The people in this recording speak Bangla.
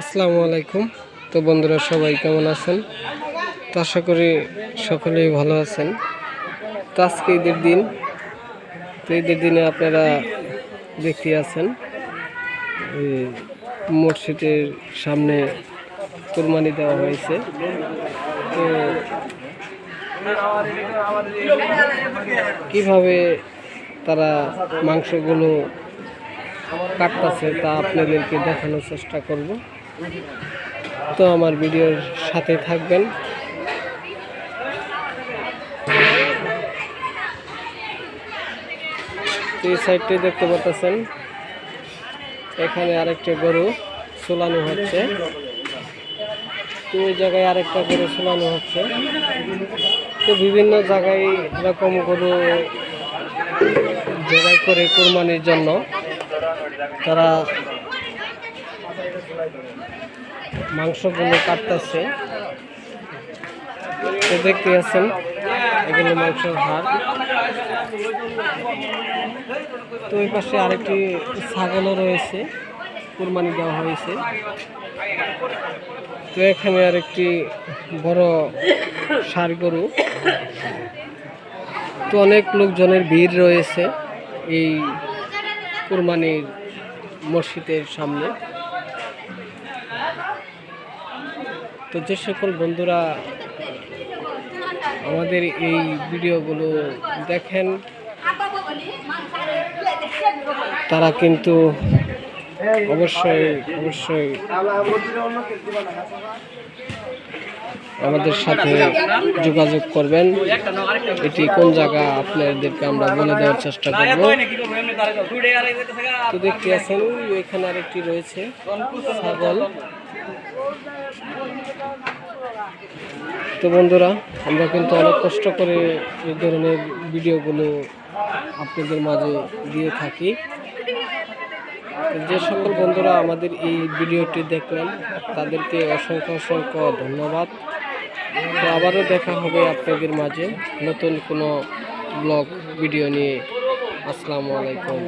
আসসালামু আলাইকুম। তো বন্ধুরা, সবাই কেমন আছেন? তো আশা করি সকলেই ভালো আছেন। তো আজকে ঈদের দিন। তো ঈদের দিনে আপনারা দেখতে আছেন মসজিদের সামনে কোরবানি দেওয়া হয়েছে। তো কীভাবে তারা মাংসগুলো কাটতেছে তা আপনাদেরকে দেখানোর চেষ্টা করব। তো আমার ভিডিওর সাথে থাকবেন। এই সাইডটি দেখতে পাচ্ছেন এখানে আরেকটা গরু চুলানো হচ্ছে। ওই জায়গায় আরেকটা গরু চুলানো হচ্ছে। তো বিভিন্ন জায়গায় এরকম গরু জবাই করে কোরবানির জন্য তারা মাংসগুলো কাটতেছে। দেখতে আছেন, এগুলো মাংসের হাড়। তো ওই পাশে আরেকটি ছাগলও রয়েছে, কুরবানি দেওয়া হয়েছে। তো এখানে আরেকটি বড় ষাড় গরু। তো অনেক লোকজনের ভিড় রয়েছে এই কুরবানির মসজিদের সামনে। তো যে সকল বন্ধুরা আমাদের এই ভিডিওগুলো দেখেন তারা কিন্তু অবশ্যই অবশ্যই। আমাদের সাথে যোগাযোগ করবেন। এটি কোন জায়গা আপনাদেরকে আমরা বলে দেওয়ার চেষ্টা করব। তো দেখতে আছেন এখানে আরেকটি রয়েছে ছাগল। তো বন্ধুরা আমরা কিন্তু অনেক কষ্ট করে এই ধরনের ভিডিওগুলো আপনাদের মাঝে দিয়ে থাকি। যে সকল বন্ধুরা আমাদের এই ভিডিওটি দেখলেন, তাদেরকে অসংখ্য অসংখ্য ধন্যবাদ। তো আবারও দেখা হবে আপনাদের মাঝে নতুন কোনো ব্লগ, ভিডিও নিয়ে। আসসালামু আলাইকুম।